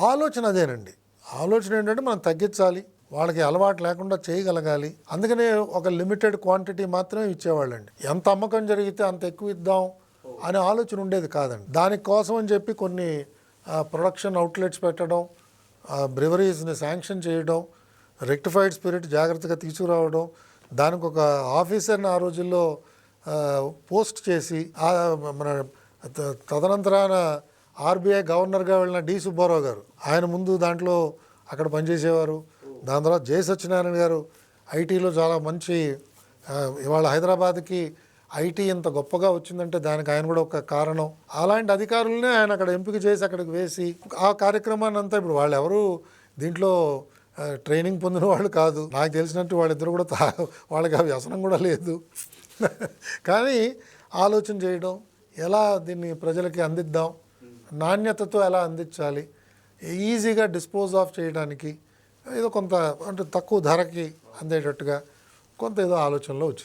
ఆలోచన అదేనండి. ఆలోచన ఏంటంటే మనం తగ్గించాలి వాళ్ళకి అలవాటు లేకుండా చేయగలగాలి. అందుకనే ఒక లిమిటెడ్ క్వాంటిటీ మాత్రమే ఇచ్చేవాళ్ళండి. ఎంత అమ్మకం జరిగితే అంత ఎక్కువ ఇద్దాం అనే ఆలోచన ఉండేది కాదండి. దానికోసం అని చెప్పి కొన్ని ప్రొడక్షన్ అవుట్లెట్స్ పెట్టడం బ్రివరీస్ని శాంక్షన్ చేయడం రెక్టిఫైడ్ స్పిరిట్ జాగ్రత్తగా తీసుకురావడం దానికి ఒక ఆఫీసర్ని ఆ రోజుల్లో పోస్ట్ చేసి మన త- తదనంతరాన ఆర్బీఐ గవర్నర్గా వెళ్ళిన డి సుబ్బారావు గారు ఆయన ముందు దాంట్లో అక్కడ పనిచేసేవారు. దాని తర్వాత జయ సత్యనారాయణ గారు ఐటీలో చాలా మంచి ఇవాళ హైదరాబాద్కి ఐటీ ఇంత గొప్పగా వచ్చిందంటే దానికి ఆయన కూడా ఒక కారణం. అలాంటి అధికారులనే ఆయన అక్కడ ఎంపిక చేసి అక్కడికి వేసి ఆ కార్యక్రమాన్ని అంతా ఇప్పుడు వాళ్ళు ఎవరు దీంట్లో ట్రైనింగ్ పొందిన వాళ్ళు కాదు. నాకు తెలిసినట్టు వాళ్ళిద్దరు కూడా తా వాళ్ళకి ఆ వ్యసనం కూడా లేదు. కానీ ఆలోచన చేయడం ఎలా దీన్ని ప్రజలకి అందిద్దాం నాణ్యతతో ఎలా అందించాలి ఈజీగా డిస్పోజ్ ఆఫ్ చేయడానికి ఏదో కొంత అంటే తక్కువ ధరకి అందేటట్టుగా కొంత ఏదో ఆలోచనలో వచ్చింది.